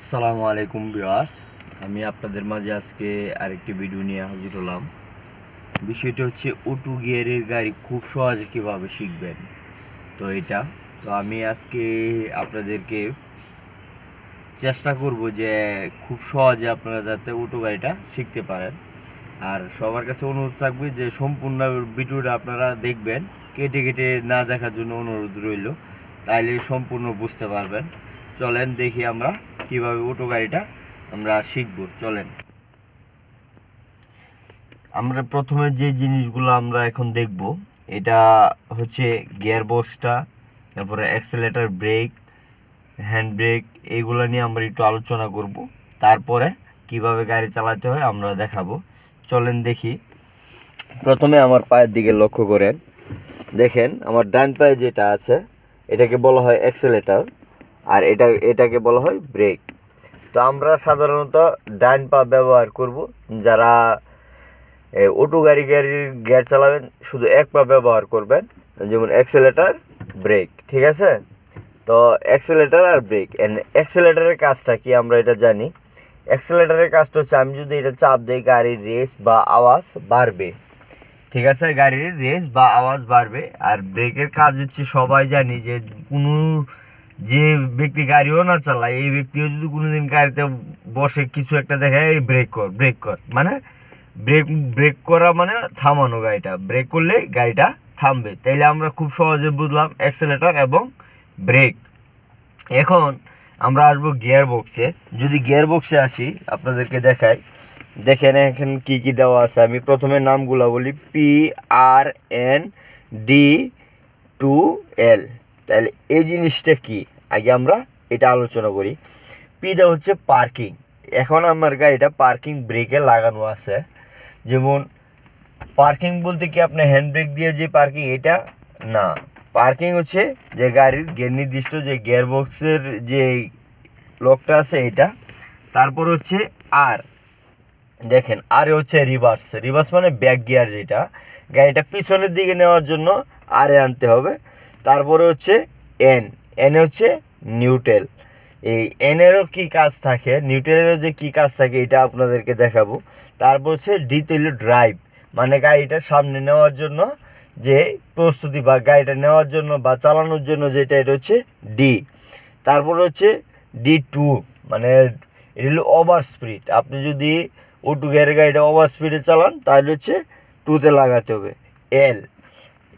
আসসালামু আলাইকুম বিয়াস আমি আপনাদের মাঝে আজকে আরেকটি ভিডিও নিয়ে হাজির হলাম। বিষয়টা হচ্ছে অটো গিয়ারের গাড়ি খুব সহজে কীভাবে শিখবেন। তো এটা, তো আমি আজকে আপনাদেরকে চেষ্টা করব যে খুব সহজে আপনারা যাতে অটো গাড়িটা শিখতে পারেন। আর সবার কাছে অনুরোধ থাকবে যে সম্পূর্ণ ভিডিওটা আপনারা দেখবেন, কেটে কেটে না দেখার জন্য অনুরোধ রইল। তাইলে সম্পূর্ণ বুঝতে পারবেন। চলেন দেখি আমরা কীভাবে অটো গাড়িটা আমরা শিখব, চলেন। আমরা প্রথমে যে জিনিসগুলো আমরা এখন দেখব, এটা হচ্ছে গিয়ার বক্সটা তারপরে অ্যাক্সেলেটার ব্রেক, হ্যান্ড ব্রেক এইগুলো নিয়ে আমরা একটু আলোচনা করব। তারপরে কীভাবে গাড়ি চালাতে হয় আমরা দেখাবো। চলেন দেখি। প্রথমে আমার পায়ের দিকে লক্ষ্য করেন। দেখেন, আমার ডান পায়ে যেটা আছে, এটাকে বলা হয় অ্যাক্সেলেটার। আর এটা, এটাকে বলা হয় ব্রেক। তো আমরা সাধারণত ডান পা ব্যবহার করব। যারা অটো গাড়ি গাড়ির গিয়ার চালাবেন, শুধু এক পা ব্যবহার করবেন। যেমন অ্যাক্সেলেটার, ব্রেক, ঠিক আছে? তো অ্যাক্সেলেটার আর ব্রেক। অ্যাক্সেলেটারের কাজটা কি? আমরা এটা জানি। অ্যাক্সেলেটারের কাজটা হচ্ছে, আমি যদি এটা চাপ দিই, গাড়ির রেস বা আওয়াজ বাড়বে। ঠিক আছে? গাড়ির রেস বা আওয়াজ বাড়বে। আর ব্রেকের কাজ হচ্ছে, সবাই জানি যে কোনো যে ব্যক্তি গাড়িও না চালায়, এই ব্যক্তিও যদি কোনোদিন গাড়িতে বসে কিছু একটা দেখে, এই ব্রেক কর ব্রেক কর। মানে ব্রেক ব্রেক করা মানে থামানো গাড়িটা। ব্রেক করলে গাড়িটা থামবে। তাইলে আমরা খুব সহজে বুঝলাম অ্যাক্সেলেটার এবং ব্রেক এখন আমরা আসব গিয়ার বক্সে যদি গিয়ার বক্সে আসি, আপনাদেরকে দেখাই। দেখেন এখানে কি কি দেওয়া আছে। আমি প্রথমে নামগুলো বলি P R N D two L তাহলে এই জিনিসটা কি? আগে আমরা এটা আলোচনা করি। পিটা হচ্ছে পার্কিং। এখন আমার গাড়িটা পার্কিং ব্রেকে লাগানো আছে। যেমন, পার্কিং বলতে কি আপনি হ্যান্ড ব্রেক দিয়ে যে পার্কিং, এটা না। পার্কিং হচ্ছে যে গাড়ির গে নির্দিষ্ট যে গিয়ার বক্সের যে লকটা আছে এটা। তারপর হচ্ছে আর। দেখেন, আর হচ্ছে রিভার্স। রিভার্স মানে ব্যাক গিয়ার যেটা। গাড়িটা পিছনের দিকে নেওয়ার জন্য আরে আনতে হবে। তারপরে হচ্ছে এন এন হচ্ছে নিউটেল এই এনেরও কি কাজ থাকে? নিউটেলেরও যে কি কাজ থাকে এটা আপনাদেরকে দেখাবো। তারপর হচ্ছে ডিতে হলো ড্রাইভ মানে গাড়িটা সামনে নেওয়ার জন্য যে প্রস্তুতি বা গাড়িটা নেওয়ার জন্য বা চালানোর জন্য যেটা, এটা হচ্ছে ডি তারপর হচ্ছে ডি টু মানে এটা হলো ওভার স্পিড আপনি যদি ওটু গিয়ারের গাড়িটা ওভার স্পিডে চালান, তাহলে হচ্ছে টুতে লাগাতে হবে। এল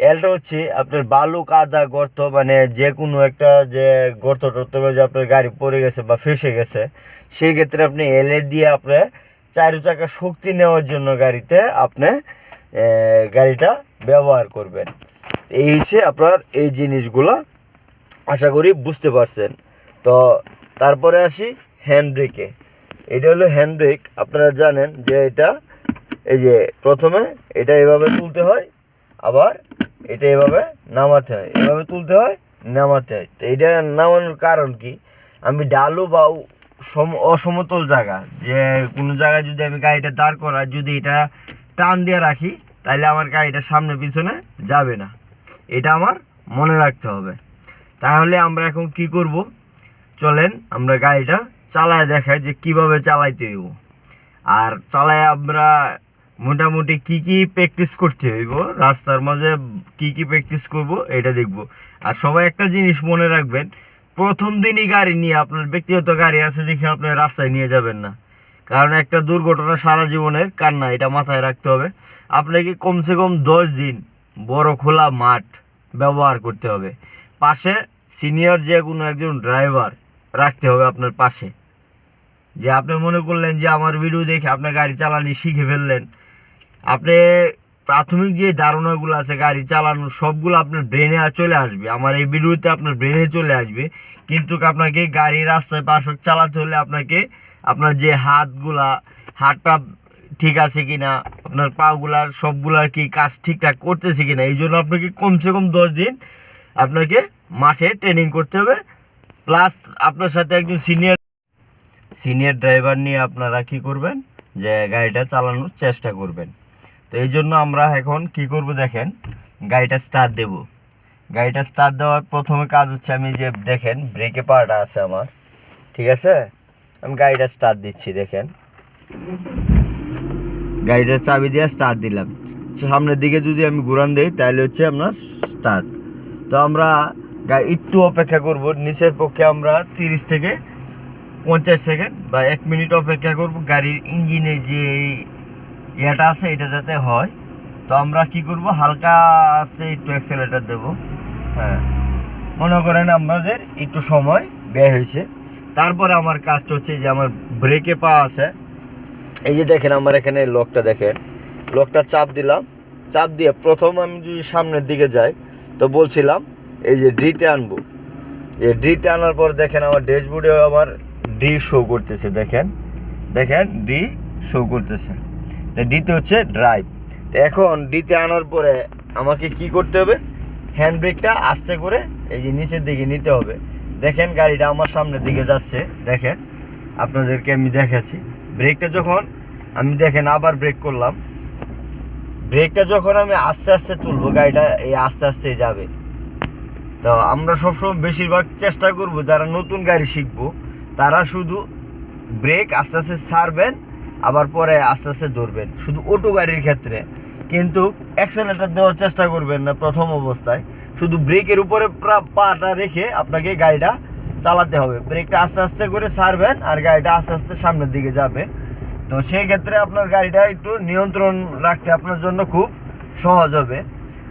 এলটা হচ্ছে আপনার বালু কাদা গর্ত মানে যে কোনো একটা যে গর্ত টর্ত যে আপনার গাড়ি পড়ে গেছে বা ফেসে গেছে, সেই ক্ষেত্রে আপনি এল দিয়ে আপনার চারি চাকা শক্তি নেওয়ার জন্য গাড়িতে আপনি গাড়িটা ব্যবহার করবেন। এই হচ্ছে আপনার এই জিনিসগুলো, আশা করি বুঝতে পারছেন। তো তারপরে আসি হ্যান্ড ব্রেকে এটা হলো হ্যান্ড ব্রেক আপনারা জানেন যে এটা, এই যে প্রথমে এটা এভাবে তুলতে হয়, আবার এটা এভাবে নামাতে হয়, এভাবে তুলতে হয়, নামাতে হয়। তো এটা নামানোর কারণ কি? আমি ডালু বা সম, অসমতল জায়গা, যে কোনো জায়গায় যদি আমি গাড়িটা দাঁড় করা যদি এটা টান দিয়ে রাখি তাহলে আমার গাড়িটা সামনে পিছনে যাবে না। এটা আমার মনে রাখতে হবে। তাহলে আমরা এখন কি করব? চলেন আমরা গাড়িটা চালায় দেখাই যে কীভাবে চালাইতে হইব। আর চালায় আমরা মোটামুটি কি কি প্র্যাকটিস করতে হইব? রাস্তার মাঝে কি কি প্র্যাকটিস করব, এটা দেখব। আর সবাই একটা জিনিস মনে রাখবেন, প্রথম দিনই গাড়ি নিয়ে আপনার ব্যক্তিগত গাড়ি আছে দেখে আপনি রাস্তায় নিয়ে যাবেন না। কারণ একটা দুর্ঘটনা সারা জীবনের কান্না, এটা মাথায় রাখতে হবে। আপনাকে কমসে কম দশ দিন বড় খোলা মাঠ ব্যবহার করতে হবে। পাশে সিনিয়র যে কোনো একজন ড্রাইভার রাখতে হবে আপনার পাশে। যে আপনি মনে করলেন যে আমার ভিডিও দেখে আপনার গাড়ি চালানি শিখে ফেললেন আপনি প্রাথমিক যে ধারণাগুলো আছে গাড়ি চালানোর সবগুলো আপনার ব্রেনে চলে আসবে। আমার এই ভিডিওতে আপনার ব্রেনে চলে আসবে। কিন্তু আপনাকে গাড়ি রাস্তায় পারফেক্ট চালাতে হলে আপনাকে আপনার যে হাতগুলা, হাতটা ঠিক আছে কিনা, আপনার পাগুলার সবগুলার কি কাজ ঠিকঠাক করতেছে কিনা, এই জন্য আপনাকে কমসে কম দশ দিন আপনাকে মাঠে ট্রেনিং করতে হবে। প্লাস আপনার সাথে একজন সিনিয়র সিনিয়র ড্রাইভার নিয়ে আপনারা কি করবেন? যে গাড়িটা চালানোর চেষ্টা করবেন। তো এই জন্য আমরা এখন কি করব দেখেন? গাড়িটা স্টার্ট দেব। গাড়িটা স্টার্ট দেওয়ার প্রথমে কাজ হচ্ছে আমি যে দেখেন ব্রেকে পাটা আছে আমার, ঠিক আছে? আমি গাড়িটা স্টার্ট দিচ্ছি, দেখেন। গাড়িটার চাবি দিয়ে স্টার্ট দিলাম। সামনের দিকে যদি আমি ঘুরান দিই, তাহলে হচ্ছে আপনার স্টার্ট তো আমরা একটু অপেক্ষা করব। নিচের পক্ষে আমরা তিরিশ থেকে পঞ্চাশ সেকেন্ড বা এক মিনিট অপেক্ষা করব। গাড়ির ইঞ্জিনে যে ইয়েটা আছে, এটা যাতে হয়। তো আমরা কি করব? হালকা আছে, একটু অ্যাক্সেলেটার দেব। হ্যাঁ। মনে করেন আমাদের একটু সময় ব্যয় হয়েছে। তারপরে আমার কাজটা হচ্ছে যে আমার ব্রেকে পা আছে। এই যে দেখেন আমার এখানে লকটা দেখেন। লকটা চাপ দিলাম। চাপ দিয়ে প্রথম আমি যদি সামনের দিকে যাই, তো বলছিলাম এই যে ড্রিতে আনব। এই ড্রিতে আনার পর দেখেন আমার ড্যাশবোর্ডে আমার ডি শো করতেছে, দেখেন। দেখেন ডি শো করতেছে। ডিতে হচ্ছে ড্রাইভ তো এখন ডিতে আনার পরে আমাকে কি করতে হবে? হ্যান্ড ব্রেকটা আস্তে করে এই যে নিচের দিকে নিতে হবে। দেখেন গাড়িটা আমার সামনের দিকে যাচ্ছে, দেখেন। আপনাদেরকে আমি দেখাচ্ছি। ব্রেকটা যখন আমি দেখেন আবার ব্রেক করলাম। ব্রেকটা যখন আমি আস্তে আস্তে তুলবো, গাড়িটা এই আস্তে আস্তে যাবে। তো আমরা সবসময় বেশিরভাগ চেষ্টা করব, যারা নতুন গাড়ি শিখব, তারা শুধু ব্রেক আস্তে আস্তে ছাড়বেন আবার পরে আস্তে আস্তে ধরবেন, শুধু অটো গাড়ির ক্ষেত্রে। কিন্তু অ্যাক্সেলেটার দেওয়ার চেষ্টা করবেন না প্রথম অবস্থায়। শুধু ব্রেকের উপরে প্রা- পাটা রেখে আপনাকে গাড়িটা চালাতে হবে। ব্রেকটা আস্তে আস্তে করে সারবেন আর গাড়িটা আস্তে আস্তে সামনের দিকে যাবে। তো সেই ক্ষেত্রে আপনার গাড়িটা একটু নিয়ন্ত্রণ রাখতে আপনার জন্য খুব সহজ হবে।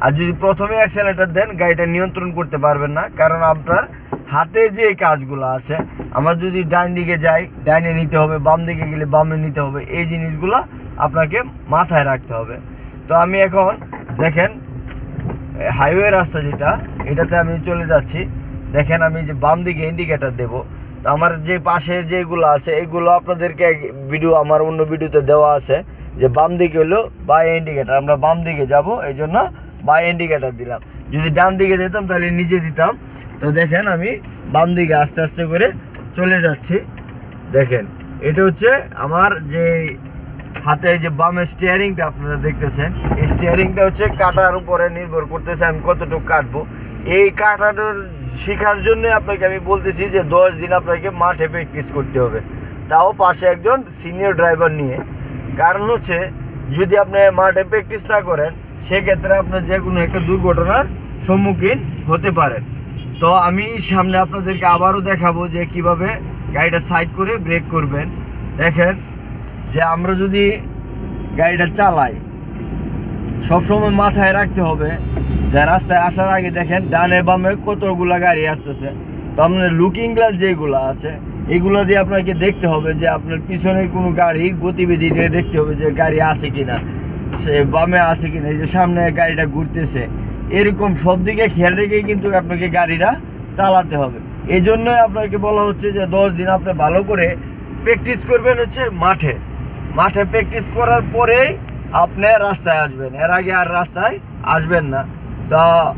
আর যদি প্রথমে অ্যাক্সেলেটার দেন, গাড়িটা নিয়ন্ত্রণ করতে পারবেন না। কারণ আপনার হাতে যে কাজগুলো আছে আমার যদি ডান দিকে যাই, ডাইনে নিতে হবে, বাম দিকে গেলে বামে নিতে হবে, এই জিনিসগুলো আপনাকে মাথায় রাখতে হবে। তো আমি এখন দেখেন হাইওয়ে রাস্তা যেটা, এটাতে আমি চলে যাচ্ছি। দেখেন আমি যে বাম দিকে ইন্ডিকেটার দেব। তো আমার যে পাশের যেগুলো আছে, এগুলো আপনাদেরকে ভিডিও আমার অন্য ভিডিওতে দেওয়া আছে, যে বাম দিকে হলো বাই ইন্ডিকেটার আমরা বাম দিকে যাব, এই জন্য বাই ইন্ডিকেটার দিলাম। যদি ডান দিকে যেতাম, তাহলে নিচে দিতাম। তো দেখেন আমি বাম দিকে আস্তে আস্তে করে চলে যাচ্ছি। দেখেন, এটা হচ্ছে আমার যে হাতে যে বামের স্টিয়ারিংটা আপনারা দেখতেছেন, এই স্টিয়ারিংটা হচ্ছে কাটার উপরে নির্ভর করতেছে, আমি কতটুকু কাটবো। এই কাটানোর শেখার জন্য আপনাকে আমি বলতেছি যে দশ দিন আপনাকে মাঠে প্র্যাকটিস করতে হবে। তাও পাশে একজন সিনিয়র ড্রাইভার নিয়ে। কারণ হচ্ছে, যদি আপনি মাঠে প্র্যাকটিস না করেন, সেক্ষেত্রে আপনার যে কোনো একটা দুর্ঘটনার সম্মুখীন হতে পারেন। তো আমি সামনে আপনাদেরকে আবারও দেখাবো যে কীভাবে গাড়িটা সাইড করে ব্রেক করবেন। দেখেন যে আমরা যদি গাড়িটা চালাই, সবসময় মাথায় রাখতে হবে যে রাস্তায় আসার আগে দেখেন ডানে বামে কতগুলা গাড়ি আসতেছে। তো আপনার লুকিং গ্লাস যেগুলো আছে, এগুলো দিয়ে আপনাকে দেখতে হবে যে আপনার পিছনে কোনো গাড়ি গতিবিধি দিয়ে দেখতে হবে যে গাড়ি আছে কিনা, সে বামে আছে কিনা, এই যে সামনে গাড়িটা ঘুরতেছে। এরকম সব দিকে খেয়াল রেখেই কিন্তু আপনাকে গাড়িটা চালাতে হবে। এই জন্যই আপনাকে বলা হচ্ছে যে দশ দিন আপনি ভালো করে প্র্যাকটিস করবেন হচ্ছে মাঠে। মাঠে প্র্যাকটিস করার পরেই আপনি রাস্তায় আসবেন। এর আগে আর রাস্তায় আসবেন না। তা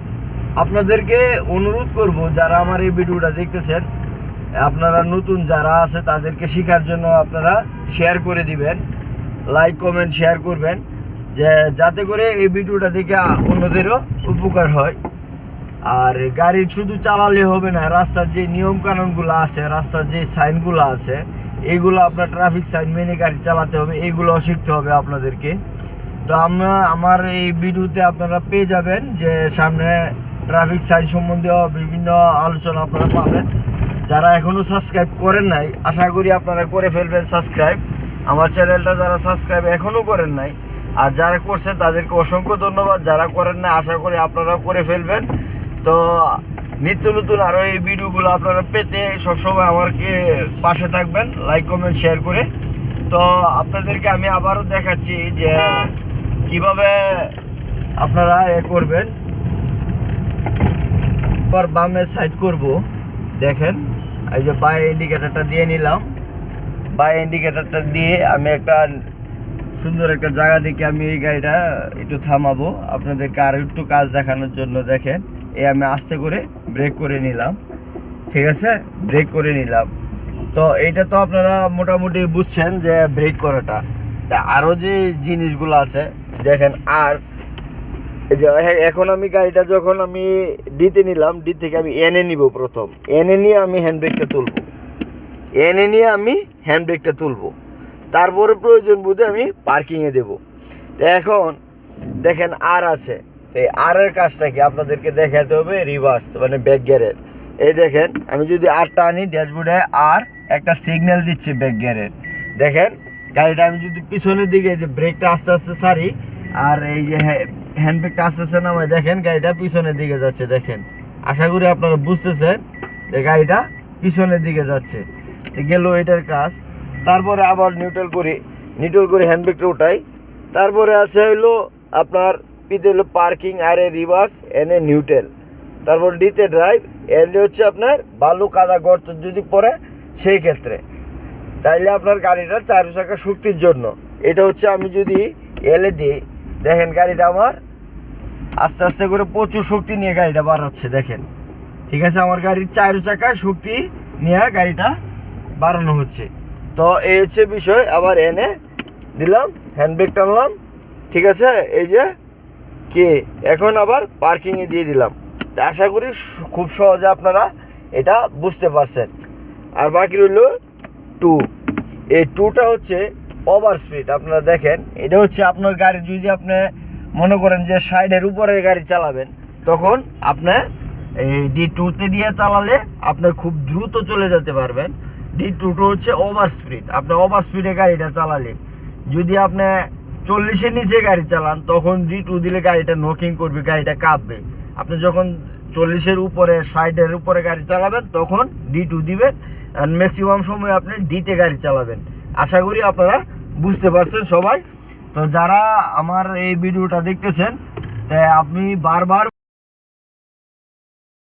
আপনাদেরকে অনুরোধ করব, যারা আমার এই ভিডিওটা দেখতেছেন, আপনারা নতুন যারা আছে তাদেরকে শেখার জন্য আপনারা শেয়ার করে দিবেন। লাইক কমেন্ট শেয়ার করবেন। যে যাতে করে এই ভিডিওটা দেখে অন্যদেরও উপকার হয়। আর গাড়ি শুধু চালালে হবে না, রাস্তার যে নিয়ম কানুনগুলো আছে, রাস্তার যে সাইনগুলো আছে এইগুলো আপনার ট্রাফিক সাইন মেনে গাড়ি চালাতে হবে এইগুলো শিখতে হবে আপনাদেরকে। তো আমরা, আমার এই ভিডিওতে আপনারা পেয়ে যাবেন যে সামনে ট্রাফিক সাইন সম্বন্ধীয় বিভিন্ন আলোচনা আপনারা পাবেন। যারা এখনও সাবস্ক্রাইব করেন নাই, আশা করি আপনারা করে ফেলবেন সাবস্ক্রাইব আমার চ্যানেলটা যারা সাবস্ক্রাইব এখনও করেন নাই আর যারা করছে তাদেরকে অসংখ্য ধন্যবাদ। যারা করেন না, আশা করি আপনারাও করে ফেলবেন। তো নিত্য নতুন আরও এই ভিডিওগুলো আপনারা পেতে সবসময় আমাকে পাশে থাকবেন লাইক কমেন্ট শেয়ার করে। তো আপনাদেরকে আমি আবারও দেখাচ্ছি যে কীভাবে আপনারা এ করবেন। পর বামে সাইড করব, দেখেন। এই যে বাই ইন্ডিকেটারটা দিয়ে নিলাম। বাই ইন্ডিকেটারটা দিয়ে আমি একটা সুন্দর একটা জায়গা দেখে আমি এই গাড়িটা একটু থামাবো। আপনাদেরকে আর একটু কাজ দেখানোর জন্য দেখেন। এ আমি আস্তে করে ব্রেক করে নিলাম। ঠিক আছে? ব্রেক করে নিলাম। তো এইটা তো আপনারা মোটামুটি বুঝছেন যে ব্রেক করাটা। তা আরও যে জিনিসগুলো আছে, দেখেন আর যে এখন আমি গাড়িটা যখন আমি ডিতে নিলাম ডি থেকে আমি এনে নিব প্রথম। এনে নিয়ে আমি হ্যান্ড ব্রেকটা তুলবো। এনে নিয়ে আমি হ্যান্ড ব্রেকটা তুলবো। তারপরে প্রয়োজন বুঝে আমি পার্কিংয়ে দেব। তো এখন দেখেন আর আছে। তো এই আর এর কাজটা কি? আপনাদেরকে দেখাতে হবে রিভার্স মানে ব্যাক গিয়ারের এই দেখেন, আমি যদি আরটা আনি ড্যাশবোর্ডে আর একটা সিগন্যাল দিচ্ছি ব্যাক গিয়ারের দেখেন, গাড়িটা আমি যদি পিছনের দিকে যে ব্রেকটা আস্তে আস্তে সারি আর এই যে হ্যান্ড ব্রেকটা আস্তে আস্তে নামায় দেখেন গাড়িটা পিছনের দিকে যাচ্ছে, দেখেন। আশা করি আপনারা বুঝতেছেন যে গাড়িটা পিছনের দিকে যাচ্ছে। গেল এটার কাজ। তারপরে আবার নিউট্রাল করি নিউট্রাল করে হ্যান্ড ব্রেকটা উঠাই। তারপরে আছে হলো আপনার পিতে হলো পার্কিং আর এ রিভার্স এনে নিউট্রাল তারপর ডিতে ড্রাইভ এলে হচ্ছে আপনার বালু কাদা গর্ত যদি পড়ে, সেই ক্ষেত্রে। তাইলে আপনার গাড়িটার চার চাকা শক্তির জন্য। এটা হচ্ছে আমি যদি এলে দিই, দেখেন গাড়িটা আমার আস্তে আস্তে করে প্রচুর শক্তি নিয়ে গাড়িটা বাড়াচ্ছে, দেখেন। ঠিক আছে, আমার গাড়ির চার চাকা শক্তি নিয়ে গাড়িটা বাড়ানো হচ্ছে। তো এই হচ্ছে বিষয়, আবার এনে দিলাম হ্যান্ড ব্রেক টানলাম ঠিক আছে? এই যে, কে? এখন আবার পার্কিংয়ে দিয়ে দিলাম। আশা করি খুব সহজে আপনারা এটা বুঝতে পারছেন। আর বাকি রইল টু এই টুটা হচ্ছে ওভার স্পিড আপনারা দেখেন। এটা হচ্ছে আপনার গাড়ি, যদি আপনি মনে করেন যে সাইডের উপরে গাড়ি চালাবেন, তখন আপনি এই ডি টুতে দিয়ে চালালে আপনি খুব দ্রুত চলে যেতে পারবেন। ডি টুটো হচ্ছে ওভার স্পিড আপনি ওভার স্পিডে গাড়িটা চালালে। যদি আপনি চল্লিশের নিচে গাড়ি চালান, তখন ডি টু দিলে গাড়িটা নকিং করবে, গাড়িটা কাঁপবে। আপনি যখন চল্লিশের উপরে, ষাটের উপরে গাড়ি চালাবেন, তখন ডি টু দিবেন আর ম্যাক্সিমাম সময় আপনি ডিতে গাড়ি চালাবেন। আশা করি আপনারা বুঝতে পারছেন সবাই। তো যারা আমার এই ভিডিওটা দেখতেছেন আপনি বারবার